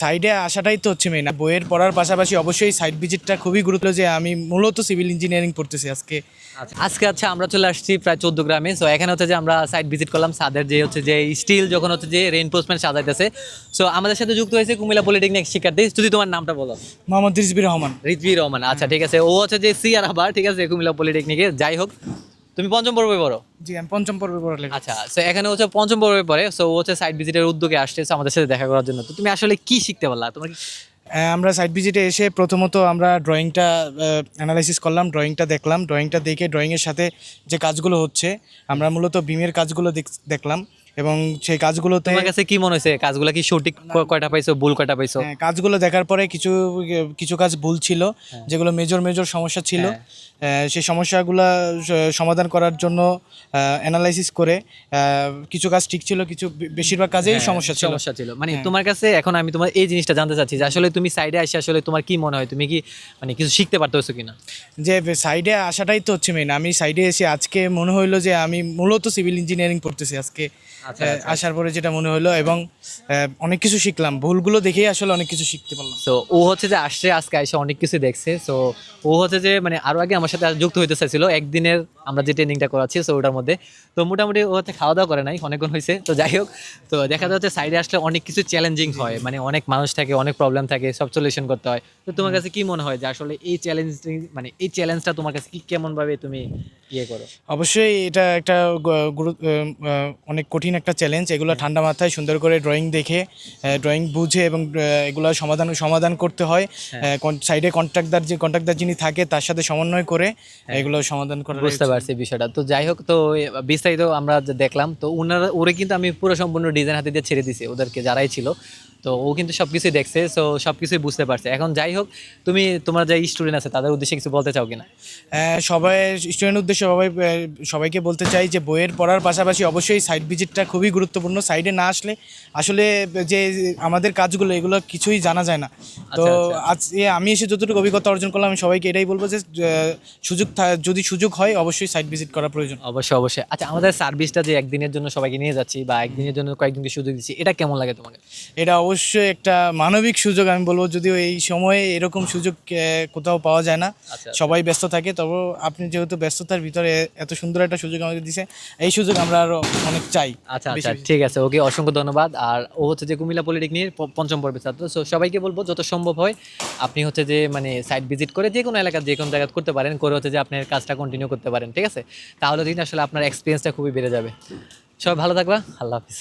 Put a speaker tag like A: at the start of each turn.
A: সাইডে আসাটাই তো হচ্ছে মেন বইয়ের পড়ার পাশাপাশি অবশ্যই সাইড ভিজিটটা খুবই গুরুত্ব যে আমি মূলত সিভিল ইঞ্জিনিয়ারিং পড়তেছি আজকে।
B: আচ্ছা আজকে আচ্ছা আমরা চলে আসছি প্রায় চোদ্দ গ্রামে। সো এখানে হচ্ছে যে আমরা সাইট ভিজিট করলাম সাদের যে হচ্ছে যে স্টিল যখন হচ্ছে যে রেইনফোর্সমেন্ট সাজাইতেছে। সো আমাদের সাথে যুক্ত হয়েছে কুমিল্লা পলিটেকনিক শিক্ষার্থী। যদি তোমার নামটা বলো।
A: মোহাম্মদ রিজবির রহমান।
B: রিজভি রহমান আচ্ছা ঠিক আছে। ও হচ্ছে যে সিআর আবার ঠিক আছে কুমিল্লা পলিটেকনিকে যাই হোক তুমি পঞ্চম পর্বে পড়ো?
A: জি আমি পঞ্চম পর্বে পড়ো
B: আচ্ছা সো এখানে হচ্ছে পঞ্চম পর্বে পড়ে সো ও হচ্ছে সাইড ভিজিটের উদ্যোগে আসছে আমাদের সাথে দেখা করার জন্য। তো তুমি আসলে কি শিখতে পারলা? তোমার
A: আমরা সাইড ভিজিটে এসে প্রথমত আমরা ড্রয়িংটা অ্যানালাইসিস করলাম ড্রয়িংটা দেখলাম ড্রয়িংটা দেখে ড্রয়িংয়ের সাথে যে কাজগুলো হচ্ছে আমরা মূলত বিমের কাজগুলো দেখ- দেখলাম। এবং সেই কাজগুলোতে
B: তোমার কাছে কি মনে হয়েছে? কাজগুলো কি সঠিক কয়টা পাইছো ভুল কয়টা পাইছো?
A: হ্যাঁ, কাজগুলো দেখার পরে কিছু কিছু কাজ ভুল ছিল যেগুলো মেজর মেজর সমস্যা ছিল। আহ, সেই সমস্যাগুলো সমাধান করার জন্য অ্যানালাইসিস করে কিছু কাজ ঠিক ছিল কিছু বেশিরভাগ কাজেই সমস্যা ছিল।
B: সমস্যা ছিল। মানে তোমার কাছে এখন আমি তোমার এই জিনিসটা জানতে চাচ্ছি যে আসলে তুমি সাইডে আসে আসলে তোমার কি মনে হয়? তুমি কি মানে কিছু শিখতে পারতেছো কিনা?
A: যে সাইডে আসাটাই তো হচ্ছে মেন আমি সাইডে এসে আজকে মনে হইল যে আমি মূলত সিভিল ইঞ্জিনিয়ারিং পড়তেছি আজকে। আসার পরে যেটা মনে হলো এবং আহ, অনেক কিছু শিখলাম। ভুলগুলো দেখেই আসলে অনেক কিছু শিখতে পারলাম।
B: তো ও হচ্ছে যে আসছে আজকে এসে অনেক কিছু দেখছে। তো ও হচ্ছে যে মানে আরও আগে আমার সাথে যুক্ত হইতে চাইছিল একদিনের আমরা যে ট্রেনিংটা করাচ্ছি সো ওটার মধ্যে। তো মোটামুটি ও হচ্ছে খাওয়া দাওয়া করে নাই অনেকক্ষণ হয়েছে তো যাই হোক। তো দেখা যাচ্ছে সাইডে আসলে অনেক কিছু চ্যালেঞ্জিং হয় মানে অনেক মানুষ থাকে অনেক প্রবলেম থাকে সব সলিউশন করতে হয়। তো তোমার কাছে কি মনে হয় যে আসলে এই চ্যালেঞ্জ মানে এই চ্যালেঞ্জটা তোমার কাছে কি কেমন ভাবে তুমি ইয়ে করো?
A: অবশ্যই এটা একটা গুরু অনেক কঠিন একটা চ্যালেঞ্জ এগুলো ঠান্ডা মাথায় সুন্দর করে ড্রয়িং দেখে ড্রয়িং বুঝে এবং এগুলো সমাধান সমাধান করতে হয়। সাইডে কন্ট্রাক্টদার যে কন্ট্রাক্টদার যিনি থাকে তার সাথে সমন্বয় করে এগুলো সমাধান
B: বুঝতে পারছি বিষয়টা। তো যাই হোক তো বিস্তারিত আমরা দেখলাম তো ওনারা ওরে কিন্তু আমি পুরো সম্পূর্ণ ডিজাইন হাতে দিয়ে ছেড়ে দিছি ওদেরকে যারাই ছিল। তো ও কিন্তু সব কিছুই দেখছে সো সব কিছুই বুঝতে পারছে। এখন যাই হোক তুমি তোমার যে স্টুডেন্ট আছে তাদের উদ্দেশ্যে কিছু বলতে চাও কিনা?
A: আহ, সবাই স্টুডেন্ট উদ্দেশ্যে সবাই সবাইকে বলতে চাই যে বইয়ের পড়ার পাশাপাশি অবশ্যই সাইড ভিজিটটা খুবই গুরুত্বপূর্ণ। সাইডে না আসলে আসলে যে আমাদের কাজগুলো এগুলো কিছুই জানা যায় না। তো
B: আচ্ছা,
A: আজ আমি এসে যতটুকু অভিজ্ঞতা অর্জন করলাম আমি সবাইকে এটাই বলব যে সুযোগ যদি সুযোগ হয় অবশ্যই সাইড ভিজিট করা প্রয়োজন।
B: অবশ্যই অবশ্যই। আচ্ছা আমাদের সার্ভিসটা যে একদিনের জন্য সবাইকে নিয়ে যাচ্ছি বা একদিনের জন্য কয়েকদিনকে সুযোগ দিচ্ছি এটা কেমন লাগে তোমাকে?
A: এটা অবশ্যই একটা মানবিক সুযোগ আমি বলব যদিও এই সময়ে এরকম সুযোগ কোথাও পাওয়া যায় না।
B: আচ্ছা।
A: সবাই ব্যস্ত থাকে তবে আপনি যেহেতু ব্যস্ততার ভিতরে এত সুন্দর একটা সুযোগ আমাকে দিছে এই সুযোগ আমরা আরও অনেক চাই।
B: আচ্ছা আচ্ছা ঠিক আছে ওকে অসংখ্য ধন্যবাদ। আর ও হচ্ছে যে কুমিল্লা পলিটেকনিক পঞ্চম পর্বের ছাত্র সো সবাইকে বলব যত সম্ভব হয় আপনি হচ্ছে যে মানে সাইট ভিজিট করে যে কোনো এলাকার যে কোনো জায়গায় করতে পারেন করে হচ্ছে যে আপনার কাজটা কন্টিনিউ করতে পারেন। ঠিক আছে? তাহলে দিন আসলে আপনার এক্সপিরিয়েন্সটা খুবই বেড়ে যাবে। সবাই ভালো থাকবা, আল্লাহ হাফিজ।